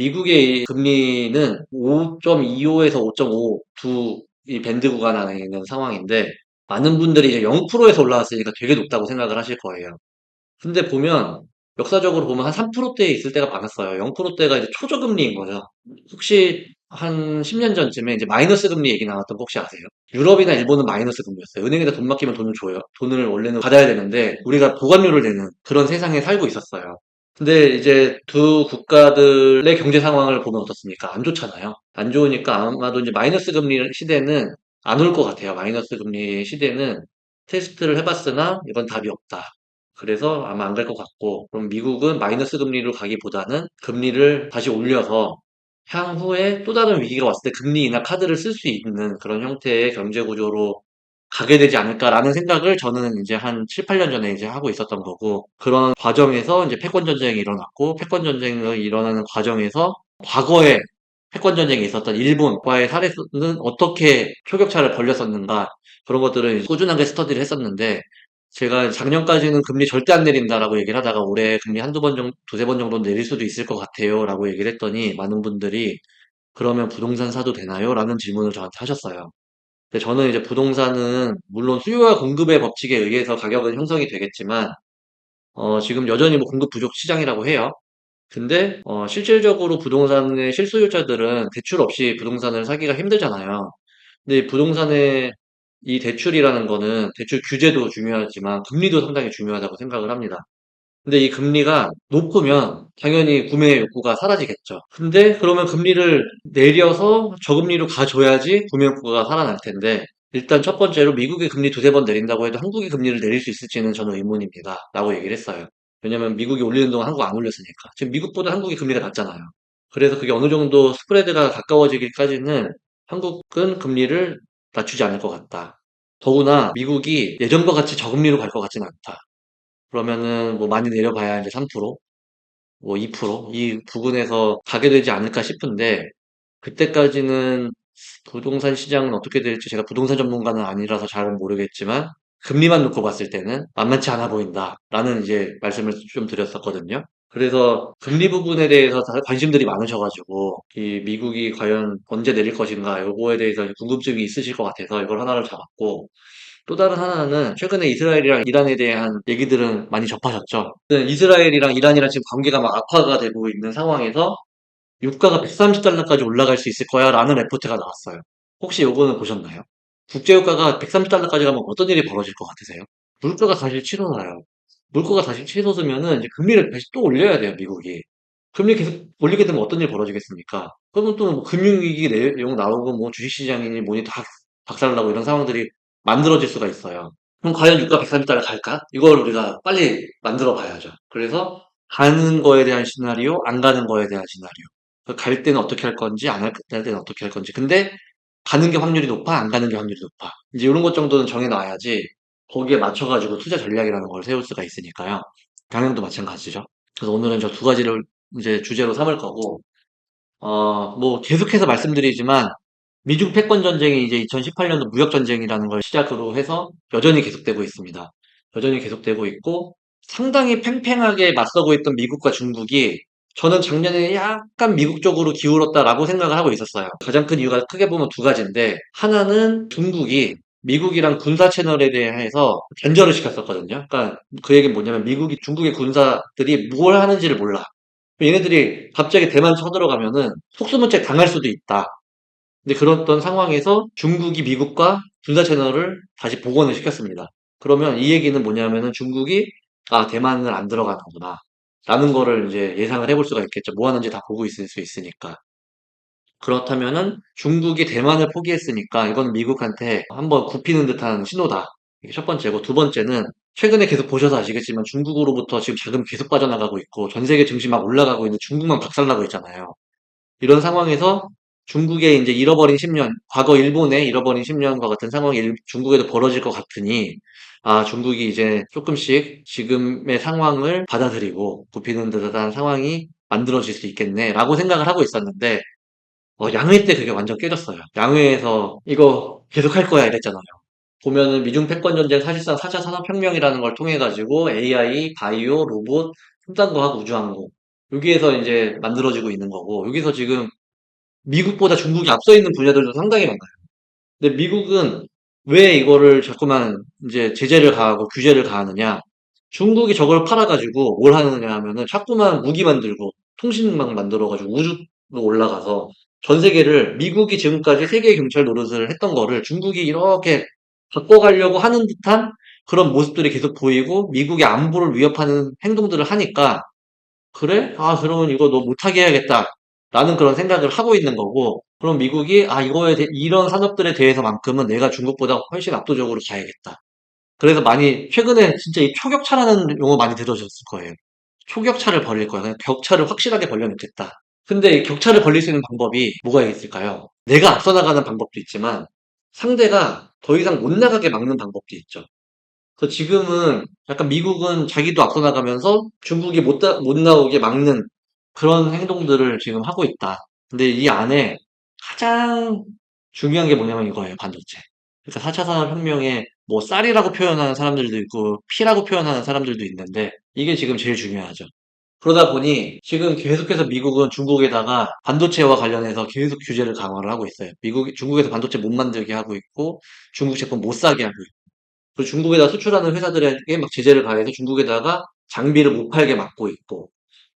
미국의 금리는 5.25에서 5.5 두 이 밴드 구간 안에 있는 상황인데 많은 분들이 이제 0%에서 올라왔으니까 되게 높다고 생각을 하실 거예요. 근데 보면 역사적으로 보면 한 3%대에 있을 때가 많았어요. 0%대가 이제 초저금리인 거죠. 혹시 한 10년 전쯤에 이제 마이너스 금리 얘기 나왔던 거 혹시 아세요? 유럽이나 일본은 마이너스 금리였어요. 은행에다 돈 맡기면 돈을 줘요. 돈을 원래는 받아야 되는데 우리가 보관료를 내는 그런 세상에 살고 있었어요. 근데 이제 두 국가들의 경제 상황을 보면 어떻습니까? 안 좋잖아요. 안 좋으니까 아마도 이제 마이너스 금리 시대는 안 올 것 같아요. 마이너스 금리 시대는 테스트를 해봤으나 이건 답이 없다. 그래서 아마 안 갈 것 같고, 그럼 미국은 마이너스 금리로 가기보다는 금리를 다시 올려서 향후에 또 다른 위기가 왔을 때 금리 인하 카드를 쓸 수 있는 그런 형태의 경제 구조로 가게 되지 않을까라는 생각을 저는 이제 한 7, 8년 전에 이제 하고 있었던 거고, 그런 과정에서 이제 패권 전쟁이 일어났고, 패권 전쟁이 일어나는 과정에서 과거에 패권 전쟁이 있었던 일본과의 사례는 어떻게 초격차를 벌렸었는가, 그런 것들을 꾸준하게 스터디를 했었는데, 제가 작년까지는 금리 절대 안 내린다라고 얘기를 하다가 올해 금리 한두 번 정도, 두세 번 정도 내릴 수도 있을 것 같아요. 라고 얘기를 했더니 많은 분들이 그러면 부동산 사도 되나요? 라는 질문을 저한테 하셨어요. 저는 이제 부동산은 물론 수요와 공급의 법칙에 의해서 가격은 형성이 되겠지만, 어, 지금 여전히 뭐 공급 부족 시장이라고 해요. 근데, 어, 실질적으로 부동산의 실소유자들은 대출 없이 부동산을 사기가 힘들잖아요. 근데 이 부동산의 이 대출이라는 거는 대출 규제도 중요하지만 금리도 상당히 중요하다고 생각을 합니다. 근데 이 금리가 높으면 당연히 구매 욕구가 사라지겠죠. 근데 그러면 금리를 내려서 저금리로 가줘야지 구매 욕구가 살아날 텐데 일단 첫 번째로 미국의 금리 두세 번 내린다고 해도 한국의 금리를 내릴 수 있을지는 저는 의문입니다. 라고 얘기를 했어요. 왜냐면 미국이 올리는 동안 한국 안 올렸으니까. 지금 미국보다 한국의 금리가 낮잖아요. 그래서 그게 어느 정도 스프레드가 가까워지기까지는 한국은 금리를 낮추지 않을 것 같다. 더구나 미국이 예전과 같이 저금리로 갈 것 같지는 않다. 그러면은 뭐 많이 내려봐야 이제 3%, 뭐 2%이 부근에서 가게 되지 않을까 싶은데 그때까지는 부동산 시장은 어떻게 될지 제가 부동산 전문가는 아니라서 잘은 모르겠지만 금리만 놓고 봤을 때는 만만치 않아 보인다라는 이제 말씀을 좀 드렸었거든요. 그래서 금리 부분에 대해서 다 관심들이 많으셔가지고 이 미국이 과연 언제 내릴 것인가 요거에 대해서 궁금증이 있으실 것 같아서 이걸 하나를 잡았고 또 다른 하나는 최근에 이스라엘이랑 이란에 대한 얘기들은 많이 접하셨죠. 이스라엘이랑 이란이랑 지금 관계가 막 악화가 되고 있는 상황에서 유가가 130달러까지 올라갈 수 있을 거야 라는 레포트가 나왔어요. 혹시 요거는 보셨나요? 국제유가가 130달러까지 가면 어떤 일이 벌어질 것 같으세요? 물가가 다시 치솟아요. 물가가 다시 치솟으면은 이제 금리를 다시 또 올려야 돼요, 미국이. 금리 계속 올리게 되면 어떤 일이 벌어지겠습니까? 그러면 또뭐 금융위기 내용 나오고 뭐 주식시장이니 뭐니 다 박살나고 이런 상황들이 만들어질 수가 있어요. 그럼 과연 유가 130달러 갈까? 이걸 우리가 빨리 만들어 봐야죠. 그래서 가는 거에 대한 시나리오, 안 가는 거에 대한 시나리오. 갈 때는 어떻게 할 건지, 안 갈 때는 어떻게 할 건지. 근데 가는 게 확률이 높아, 안 가는 게 확률이 높아. 이제 이런 것 정도는 정해놔야지 거기에 맞춰가지고 투자 전략이라는 걸 세울 수가 있으니까요. 경영도 마찬가지죠. 그래서 오늘은 저 두 가지를 이제 주제로 삼을 거고, 어, 뭐 계속해서 말씀드리지만 미중 패권 전쟁이 이제 2018년도 무역 전쟁이라는 걸 시작으로 해서 여전히 계속되고 있습니다. 여전히 계속되고 있고 상당히 팽팽하게 맞서고 있던 미국과 중국이 저는 작년에 약간 미국 쪽으로 기울었다라고 생각을 하고 있었어요. 가장 큰 이유가 크게 보면 두 가지인데 하나는 중국이 미국이랑 군사 채널에 대해서 단절을 시켰었거든요. 그러니까 그 얘기는 뭐냐면 미국이 중국의 군사들이 뭘 하는지를 몰라. 얘네들이 갑자기 대만 쳐들어가면은 속수무책 당할 수도 있다. 근데 그랬던 상황에서 중국이 미국과 군사 채널을 다시 복원을 시켰습니다. 그러면 이 얘기는 뭐냐면은 중국이 아 대만을 안 들어가는구나 라는 거를 이제 예상을 해볼 수가 있겠죠. 뭐 하는지 다 보고 있을 수 있으니까. 그렇다면은 중국이 대만을 포기했으니까 이건 미국한테 한번 굽히는 듯한 신호다. 이게 첫 번째고 두 번째는 최근에 계속 보셔서 아시겠지만 중국으로부터 지금 자금 계속 빠져나가고 있고 전 세계 증시 막 올라가고 있는 중국만 박살나고 있잖아요. 이런 상황에서 중국의 이제 잃어버린 10년, 과거 일본의 잃어버린 10년과 같은 상황이 일- 중국에도 벌어질 것 같으니, 아, 중국이 이제 조금씩 지금의 상황을 받아들이고 굽히는 듯한 상황이 만들어질 수 있겠네, 라고 생각을 하고 있었는데, 어, 양회 때 그게 완전 깨졌어요. 양회에서 이거 계속 할 거야 이랬잖아요. 보면은 미중 패권 전쟁 사실상 4차 산업혁명이라는 걸 통해 가지고 AI, 바이오, 로봇, 첨단과학, 우주항공 여기에서 이제 만들어지고 있는 거고, 여기서 지금 미국보다 중국이 앞서 있는 분야들도 상당히 많아요. 근데 미국은 왜 이거를 자꾸만 이제 제재를 가하고 규제를 가하느냐? 중국이 저걸 팔아가지고 뭘 하느냐 하면은 자꾸만 무기 만들고 통신망 만들어가지고 우주로 올라가서 전 세계를 미국이 지금까지 세계 경찰 노릇을 했던 거를 중국이 이렇게 바꿔가려고 하는 듯한 그런 모습들이 계속 보이고 미국의 안보를 위협하는 행동들을 하니까 그래? 아, 그러면 이거 너 못하게 해야겠다. 라는 그런 생각을 하고 있는 거고, 그럼 미국이, 아, 이거에 대, 이런 산업들에 대해서만큼은 내가 중국보다 훨씬 압도적으로 가야겠다. 그래서 많이, 최근에 진짜 이 초격차라는 용어 많이 들어졌을 거예요. 초격차를 벌릴 거야. 그냥 격차를 확실하게 벌려놓겠다. 근데 이 격차를 벌릴 수 있는 방법이 뭐가 있을까요? 내가 앞서 나가는 방법도 있지만, 상대가 더 이상 못 나가게 막는 방법도 있죠. 그래서 지금은 약간 미국은 자기도 앞서 나가면서 중국이 못, 다- 못 나오게 막는 그런 행동들을 지금 하고 있다. 근데 이 안에 가장 중요한 게 뭐냐면 이거예요, 반도체. 그러니까 4차 산업혁명에 뭐 쌀이라고 표현하는 사람들도 있고 피라고 표현하는 사람들도 있는데 이게 지금 제일 중요하죠. 그러다 보니 지금 계속해서 미국은 중국에다가 반도체와 관련해서 계속 규제를 강화를 하고 있어요. 미국, 중국에서 반도체 못 만들게 하고 있고 중국 제품 못 사게 하고 있고 그리고 중국에다 수출하는 회사들에게 막 제재를 가해서 중국에다가 장비를 못 팔게 막고 있고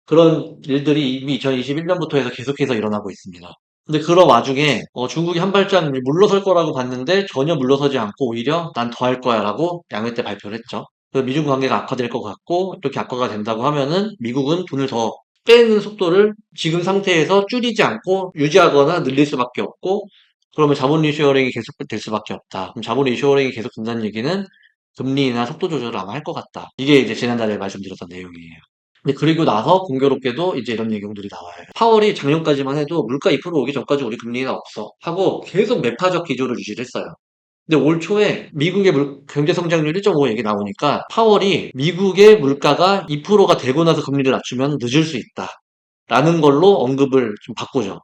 그런 일들이 이미 2021년부터 해서 계속해서 일어나고 있습니다. 근데 그런 와중에 어, 중국이 한 발짝 물러설 거라고 봤는데 전혀 물러서지 않고 오히려 난 더 할 거야 라고 양회 때 발표를 했죠. 그래서 미중 관계가 악화될 것 같고 이렇게 악화가 된다고 하면은 미국은 돈을 더 빼는 속도를 지금 상태에서 줄이지 않고 유지하거나 늘릴 수밖에 없고 그러면 자본 리쇼어링이 계속 될 수밖에 없다. 그럼 자본 리쇼어링이 계속 된다는 얘기는 금리나 속도 조절을 아마 할 것 같다. 이게 이제 지난달에 말씀드렸던 내용이에요. 근데 그리고 나서 공교롭게도 이제 이런 내용들이 나와요. 파월이 작년까지만 해도 물가 2% 오기 전까지 우리 금리는 없어. 하고 계속 매파적 기조를 유지를 했어요. 근데 올 초에 미국의 물- 경제 성장률 1.5 얘기 나오니까 파월이 미국의 물가가 2%가 되고 나서 금리를 낮추면 늦을 수 있다. 라는 걸로 언급을 좀 바꾸죠.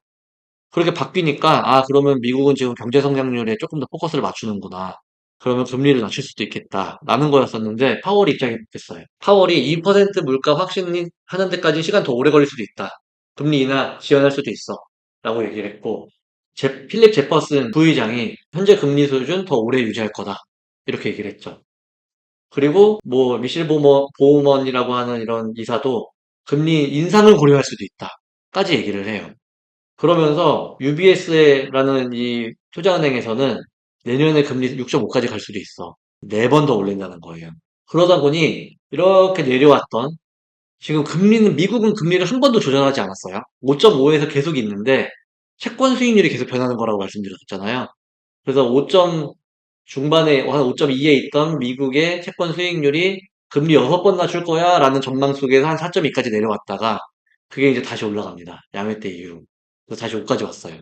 그렇게 바뀌니까 아 그러면 미국은 지금 경제 성장률에 조금 더 포커스를 맞추는구나. 그러면 금리를 낮출 수도 있겠다라는 거였었는데 파월이 입장이 바뀌었어요. 파월이 2% 물가 확신이 하는 데까지 시간 더 오래 걸릴 수도 있다. 금리 인하 지연할 수도 있어. 라고 얘기를 했고 제, 필립 제퍼슨 부의장이 현재 금리 수준 더 오래 유지할 거다. 이렇게 얘기를 했죠. 그리고 뭐 미실 보머, 보우먼이라고 하는 이런 이사도 금리 인상을 고려할 수도 있다. 까지 얘기를 해요. 그러면서 UBS라는 이 투자은행에서는 내년에 금리 6.5까지 갈 수도 있어. 네 번 더 올린다는 거예요. 그러다 보니 이렇게 내려왔던 지금 금리는 미국은 금리를 한 번도 조정하지 않았어요. 5.5에서 계속 있는데 채권 수익률이 계속 변하는 거라고 말씀드렸잖아요. 그래서 5점 중반에 한 5.2에 있던 미국의 채권 수익률이 금리 6번 낮출 거야 라는 전망 속에서 한 4.2까지 내려왔다가 그게 이제 다시 올라갑니다. 양회 때 이후로. 그래서 다시 5까지 왔어요.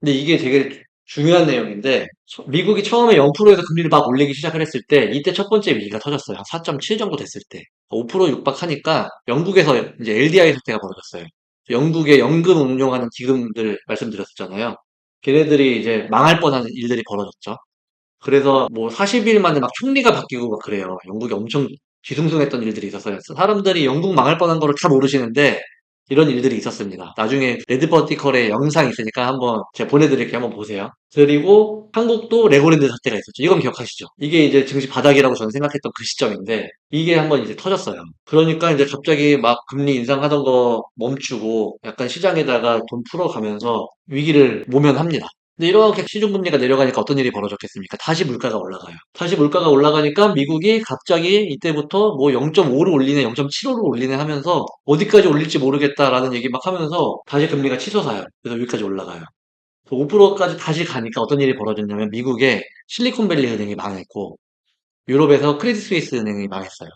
근데 이게 되게 중요한 내용인데 처- 미국이 처음에 0%에서 금리를 막 올리기 시작을 했을 때 이때 첫 번째 위기가 터졌어요. 한 4.7 정도 됐을 때. 5% 육박하니까 영국에서 이제 LDI 사태가 벌어졌어요. 영국의 연금 운용하는 기금들 말씀드렸었잖아요. 걔네들이 이제 망할 뻔한 일들이 벌어졌죠. 그래서 뭐 40일 만에 막 총리가 바뀌고 막 그래요. 영국이 엄청 뒤숭숭했던 일들이 있었어요. 사람들이 영국 망할 뻔한 거를 다 모르시는데 이런 일들이 있었습니다. 나중에 레드버티컬의 영상 있으니까 한번 제가 보내드릴게요. 한번 보세요. 그리고 한국도 레고랜드 사태가 있었죠. 이건 기억하시죠? 이게 이제 증시 바닥이라고 저는 생각했던 그 시점인데 이게 한번 이제 터졌어요. 그러니까 이제 갑자기 막 금리 인상하던 거 멈추고 약간 시장에다가 돈 풀어가면서 위기를 모면합니다. 근데 이렇게 시중금리가 내려가니까 어떤 일이 벌어졌겠습니까? 다시 물가가 올라가요. 다시 물가가 올라가니까 미국이 갑자기 이때부터 뭐 0.5를 올리네, 0.75를 올리네 하면서 어디까지 올릴지 모르겠다라는 얘기 막 하면서 다시 금리가 치솟아요. 그래서 여기까지 올라가요. 5%까지 다시 가니까 어떤 일이 벌어졌냐면 미국의 실리콘밸리 은행이 망했고 유럽에서 크레딧 스위스 은행이 망했어요.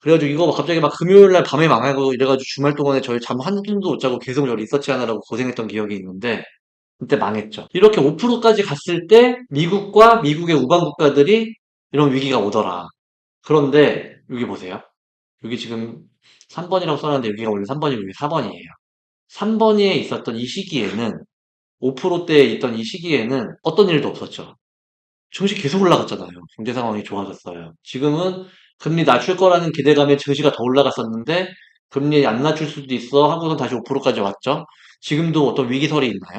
그래가지고 이거 막 갑자기 막 금요일 날 밤에 망하고 이래가지고 주말 동안에 저희 잠 한숨도 못 자고 계속 저 리서치 하느라고 고생했던 기억이 있는데 그때 망했죠. 이렇게 5%까지 갔을 때 미국과 미국의 우방 국가들이 이런 위기가 오더라. 그런데 여기 보세요. 여기 지금 3번이라고 써놨는데 여기가 원래 3번이고 여기 4번이에요. 3번에 있었던 이 시기에는 5%대에 있던 이 시기에는 어떤 일도 없었죠. 증시 계속 올라갔잖아요. 경제 상황이 좋아졌어요. 지금은 금리 낮출 거라는 기대감에 증시가 더 올라갔었는데 금리 안 낮출 수도 있어 하고선 다시 5%까지 왔죠. 지금도 어떤 위기설이 있나요?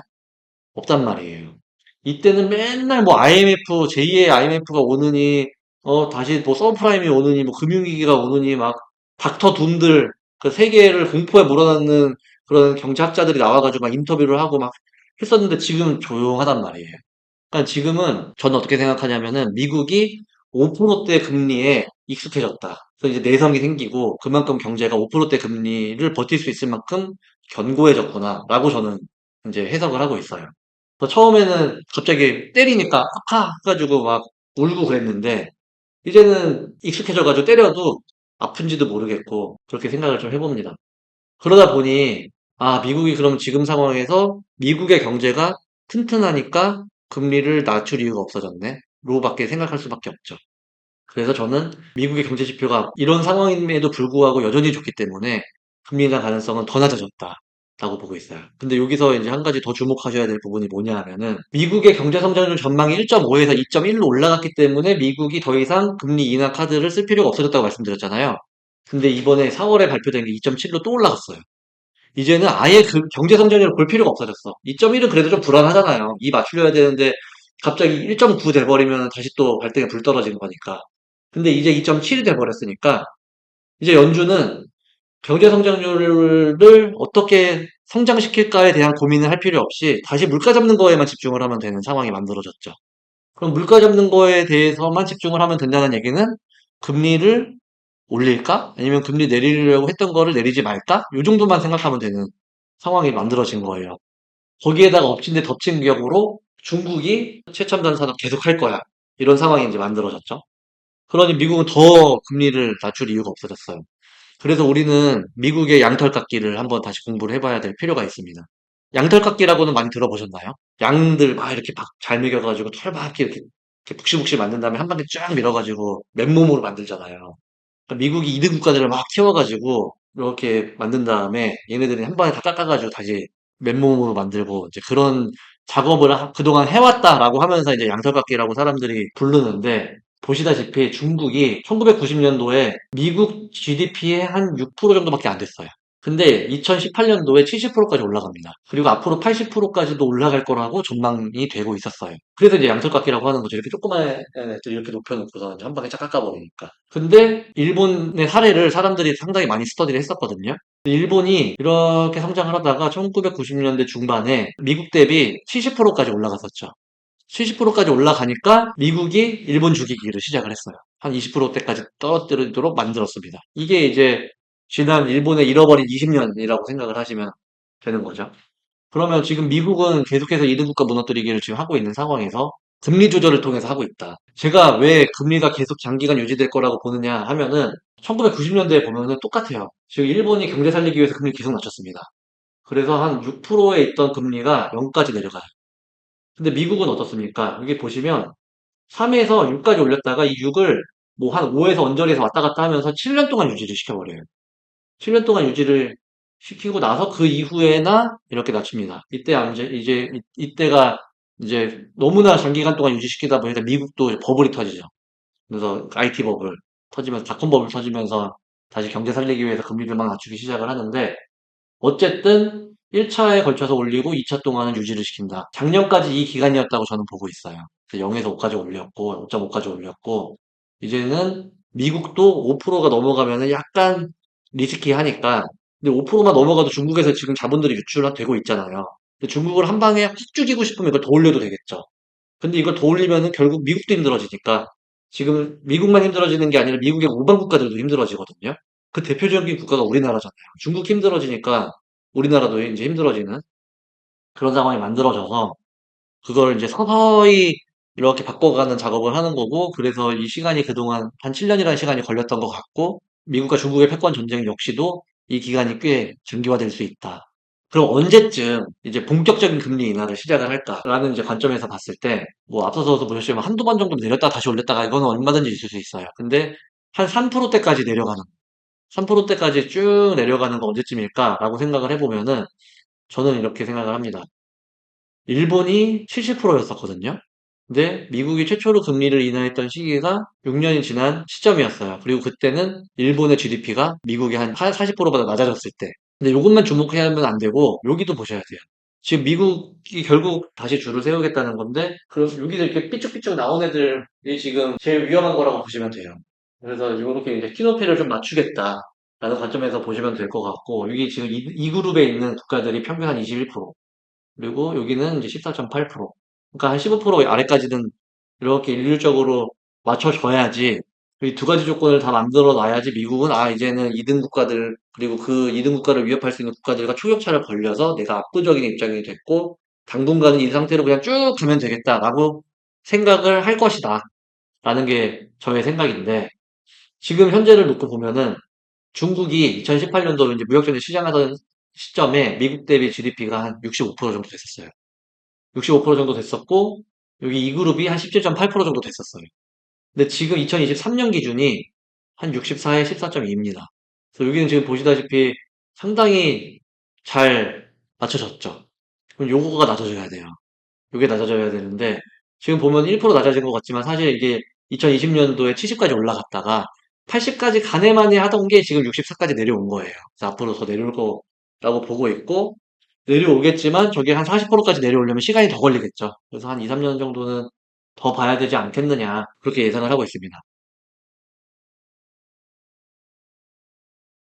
없단 말이에요. 이때는 맨날 뭐 IMF, 제2의 IMF가 오느니, 어, 다시 뭐 서브프라임이 오느니, 뭐 금융위기가 오느니, 막 닥터 둠들, 그 세계를 공포에 몰아넣는 그런 경제학자들이 나와가지고 막 인터뷰를 하고 막 했었는데 지금은 조용하단 말이에요. 그러니까 지금은 저는 어떻게 생각하냐면은 미국이 5%대 금리에 익숙해졌다. 그래서 이제 내성이 생기고 그만큼 경제가 5%대 금리를 버틸 수 있을 만큼 견고해졌구나라고 저는 이제 해석을 하고 있어요. 처음에는 갑자기 때리니까 아파 해가지고 막 울고 그랬는데 이제는 익숙해져가지고 때려도 아픈지도 모르겠고 그렇게 생각을 좀 해봅니다. 그러다 보니 아 미국이 그럼 지금 상황에서 미국의 경제가 튼튼하니까 금리를 낮출 이유가 없어졌네 로밖에 생각할 수밖에 없죠. 그래서 저는 미국의 경제 지표가 이런 상황임에도 불구하고 여전히 좋기 때문에 금리 인하 가능성은 더 낮아졌다 라고 보고 있어요. 근데 여기서 이제 한 가지 더 주목하셔야 될 부분이 뭐냐 하면은 미국의 경제 성장률 전망이 1.5에서 2.1로 올라갔기 때문에 미국이 더 이상 금리 인하 카드를 쓸 필요가 없어졌다고 말씀드렸잖아요. 근데 이번에 4월에 발표된 게 2.7로 또 올라갔어요. 이제는 아예 그 경제 성장률을 볼 필요가 없어졌어. 2.1은 그래도 좀 불안하잖아요. 이 맞추려야 되는데 갑자기 1.9 돼버리면 다시 또 발등에 불 떨어지는 거니까. 근데 이제 2.7이 돼버렸으니까 이제 연준은 경제 성장률을 어떻게 성장시킬까에 대한 고민을 할 필요 없이 다시 물가 잡는 거에만 집중을 하면 되는 상황이 만들어졌죠. 그럼 물가 잡는 거에 대해서만 집중을 하면 된다는 얘기는 금리를 올릴까? 아니면 금리 내리려고 했던 거를 내리지 말까? 요 정도만 생각하면 되는 상황이 만들어진 거예요. 거기에다가 엎친 데 덮친 격으로 중국이 최첨단 산업 계속 할 거야. 이런 상황이 이제 만들어졌죠. 그러니 미국은 더 금리를 낮출 이유가 없어졌어요. 그래서 우리는 미국의 양털깎기를 한번 다시 공부를 해봐야 될 필요가 있습니다. 양털깎기라고는 많이 들어보셨나요? 양들 막 이렇게 막 잘 먹여가지고 털막 이렇게, 이렇게 북실북실 만든 다음에 한 바퀴 쫙 밀어가지고 맨몸으로 만들잖아요. 그러니까 미국이 2등 국가들을 막 키워가지고 이렇게 만든 다음에 얘네들이 한 번에 다 깎아가지고 다시 맨몸으로 만들고 이제 그런 작업을 하- 그동안 해왔다라고 하면서 이제 양털깎기라고 사람들이 부르는데 보시다시피 중국이 1990년도에 미국 GDP의 한 6% 정도밖에 안 됐어요. 근데 2018년도에 70%까지 올라갑니다. 그리고 앞으로 80%까지도 올라갈 거라고 전망이 되고 있었어요. 그래서 이제 양털깎기라고 하는 거죠. 이렇게 조그만 애들 이렇게 높여놓고서 한 방에 쫙 깎아버리니까. 근데 일본의 사례를 사람들이 상당히 많이 스터디를 했었거든요. 일본이 이렇게 성장을 하다가 1990년대 중반에 미국 대비 70%까지 올라갔었죠. 70%까지 올라가니까 미국이 일본 죽이기를 시작을 했어요. 한 20%대까지 떨어뜨리도록 만들었습니다. 이게 이제 지난 일본의 잃어버린 20년이라고 생각을 하시면 되는 거죠. 그러면 지금 미국은 계속해서 2등 국가 무너뜨리기를 지금 하고 있는 상황에서 금리 조절을 통해서 하고 있다. 제가 왜 금리가 계속 장기간 유지될 거라고 보느냐 하면은 1990년대에 보면은 똑같아요. 지금 일본이 경제 살리기 위해서 금리 계속 낮췄습니다. 그래서 한 6%에 있던 금리가 0까지 내려가요. 근데 미국은 어떻습니까? 여기 보시면 3에서 6까지 올렸다가 이 6을 뭐 한 5에서 언저리에서 왔다 갔다 하면서 7년 동안 유지를 시켜버려요. 7년 동안 유지를 시키고 나서 그 이후에나 이렇게 낮춥니다. 이때 이제 이제 이- 이때가 이제 너무나 장기간 동안 유지시키다 보니까 미국도 버블이 터지죠. 그래서 IT 버블 터지면서 닷컴 버블 터지면서 다시 경제 살리기 위해서 금리를 막 낮추기 시작을 하는데 어쨌든 1차에 걸쳐서 올리고 2차 동안은 유지를 시킨다. 작년까지 이 기간이었다고 저는 보고 있어요. 0에서 5까지 올렸고 5.5까지 올렸고 이제는 미국도 5%가 넘어가면은 약간 리스키하니까 근데 5%만 넘어가도 중국에서 지금 자본들이 유출되고 있잖아요. 중국을 한 방에 확 죽이고 싶으면 이걸 더 올려도 되겠죠. 근데 이걸 더 올리면은 결국 미국도 힘들어지니까 지금 미국만 힘들어지는 게 아니라 미국의 우방 국가들도 힘들어지거든요. 그 대표적인 국가가 우리나라잖아요. 중국 힘들어지니까 우리나라도 이제 힘들어지는 그런 상황이 만들어져서 그걸 이제 서서히 이렇게 바꿔가는 작업을 하는 거고 그래서 이 시간이 그동안 한 7년이라는 시간이 걸렸던 것 같고 미국과 중국의 패권 전쟁 역시도 이 기간이 꽤 장기화될 수 있다. 그럼 언제쯤 이제 본격적인 금리 인하를 시작을 할까라는 이제 관점에서 봤을 때, 뭐 앞서서 보셨지만 한두 번 정도 내렸다 다시 올렸다가 이거는 얼마든지 있을 수 있어요. 근데 한 3%대까지 내려가는, 3%대까지 쭉 내려가는 거 언제쯤일까 라고 생각을 해보면은 저는 이렇게 생각을 합니다. 일본이 70%였었거든요. 근데 미국이 최초로 금리를 인하했던 시기가 6년이 지난 시점이었어요. 그리고 그때는 일본의 GDP가 미국이 한 40%보다 낮아졌을 때. 근데 이것만 주목하면 안 되고 여기도 보셔야 돼요. 지금 미국이 결국 다시 줄을 세우겠다는 건데 그럼 여기서 이렇게 삐쭉삐쭉 나온 애들이 지금 제일 위험한 거라고 보시면 돼요. 그래서 이렇게 이제 키 높이를 좀 맞추겠다. 라는 관점에서 보시면 될 것 같고, 여기 지금 이, 이 그룹에 있는 국가들이 평균 한 21%, 그리고 여기는 이제 14.8%. 그러니까 한 15% 아래까지는 이렇게 일률적으로 맞춰줘야지, 이 두 가지 조건을 다 만들어 놔야지 미국은, 아, 이제는 2등 국가들, 그리고 그 2등 국가를 위협할 수 있는 국가들과 초격차를 벌려서 내가 압도적인 입장이 됐고, 당분간은 이 상태로 그냥 쭉 가면 되겠다라고 생각을 할 것이다. 라는 게 저의 생각인데, 지금 현재를 놓고 보면은 중국이 2018년도 이제 무역전쟁 시작하던 시점에 미국 대비 GDP가 한 65% 정도 됐었어요. 65% 정도 됐었고, 여기 이 그룹이 한 17.8% 정도 됐었어요. 근데 지금 2023년 기준이 한 64에 14.2입니다. 그래서 여기는 지금 보시다시피 상당히 잘 맞춰졌죠. 그럼 요거가 낮아져야 돼요. 요게 낮아져야 되는데, 지금 보면 1% 낮아진 것 같지만 사실 이게 2020년도에 70까지 올라갔다가 80까지 가네만에 하던 게 지금 64까지 내려온 거예요. 그래서 앞으로 더 내려올 거라고 보고 있고, 내려오겠지만 저게 한 40%까지 내려오려면 시간이 더 걸리겠죠. 그래서 한 2, 3년 정도는 더 봐야 되지 않겠느냐. 그렇게 예상을 하고 있습니다.